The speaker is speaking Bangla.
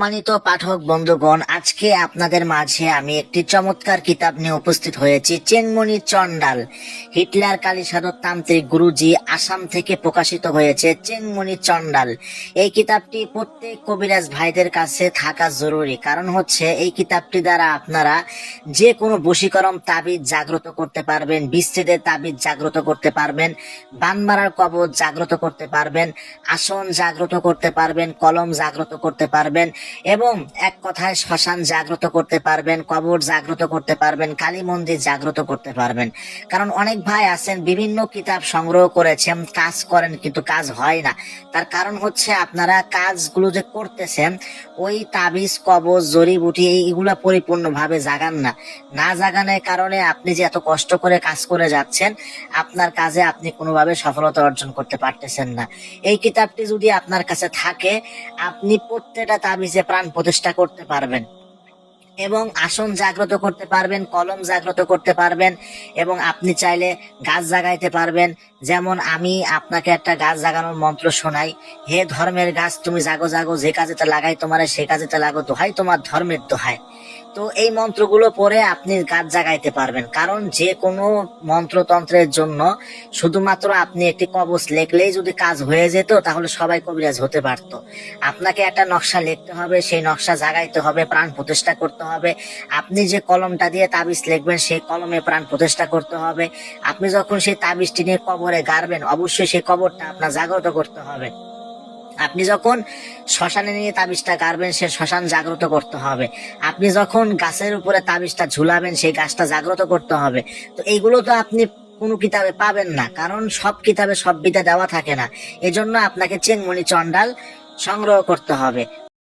সম্মানিত পাঠক বন্ধুগণ, আজকে আপনাদের মাঝে আমি একটি চমৎকার কিতাব নিয়ে উপস্থিত হয়েছি চেংমণি চন্ডাল হিটলার কালীসাধক তান্ত্রিক গুরুজি আসাম থেকে প্রকাশিত হয়েছে চেংমণি চন্ডাল এই কিতাবটি প্রত্যেক কবিরাজ ভাইদের কাছে থাকা জরুরি। কারণ হচ্ছে, এই কিতাবটি দ্বারা আপনারা যে কোনো বশীকরণ তাবিজ জাগ্রত করতে পারবেন, বিচ্ছেদের তাবিজ জাগ্রত করতে পারবেন, বান মারার কবচ জাগ্রত করতে পারবেন, আসন জাগ্রত করতে পারবেন, কলম জাগ্রত করতে পারবেন এবং এক কথায় শ্মশান জাগ্রত করতে পারবেন, কবর জাগ্রত করতে পারবেন, কালী মন্দির জাগ্রত করতে পারবেন। কারণ অনেক ভাই আছেন, বিভিন্ন কিতাব সংগ্রহ করেছেন, কাজ করেন কিন্তু কাজ হয় না। তার কারণ হচ্ছে আপনারা কাজগুলো যে করতেছেন, ওই তাবিজ, কবজ, জড়িবুটি এইগুলা পরিপূর্ণভাবে জাগান না। না জাগানোর কারণে আপনি যে এত কষ্ট করে কাজ করে যাচ্ছেন, আপনার কাজে আপনি কোনোভাবে সফলতা অর্জন করতে পারতেছেন না। এই কিতাবটি যদি আপনার কাছে থাকে, আপনি প্রত্যেকটা তাবিজে প্রাণ প্রতিষ্ঠা করতে পারবেন। এবং আসন জাগ্রত করতে পারবেন, কলম জাগ্রত করতে পারবেন, এবং আপনি চাইলে গাছ জাগাইতে পারবেন যেমন আমি আপনাকে একটা গাছ জাগানোর মন্ত্র শোনাই, হে ধর্মের গাছ, তুমি জাগো জাগো, যে কাজেতে লাগাই তোমার, সে কাজেতে লাগো দোহাই, তোমার ধর্মের দোহাই। তো এই মন্ত্রগুলো পরে আপনি গাছ জাগাইতে পারবেন, কারণ যে কোনো মন্ত্রতন্ত্রের জন্য শুধুমাত্র আপনি একটি কবচ লেখলেই যদি কাজ হয়ে যেত, তাহলে সবাই কবিরাজ হতে পারতো। আপনাকে একটা নকশা লিখতে হবে, সেই নকশা জাগাইতে হবে, প্রাণ প্রতিষ্ঠা করতে হবে। আপনি যে কলমটা দিয়ে তাবিজ লিখবেন, সেই কলমে প্রাণ প্রতিষ্ঠা করতে হবে। আপনি যখন সেই তাবিজটি নিয়ে কবরে গাড়বেন, অবশ্যই সেই কবরটা আপনার জাগ্রত করতে হবে। আপনি যখন শ্মশানে নিয়ে তাবিজটা গাড়বেন, সে শ্মশান জাগ্রত করতে হবে। আপনি যখন গাছের উপরে তাবিজটা ঝুলাবেন, সেই গাছটা জাগ্রত করতে হবে। তো এইগুলো তো আপনি কোনো কিতাবে পাবেন না, কারণ সব কিতাবে সব বিদ্যা দেওয়া থাকে না। এজন্য আপনাকে চেংমণি চন্ডাল সংগ্রহ করতে হবে।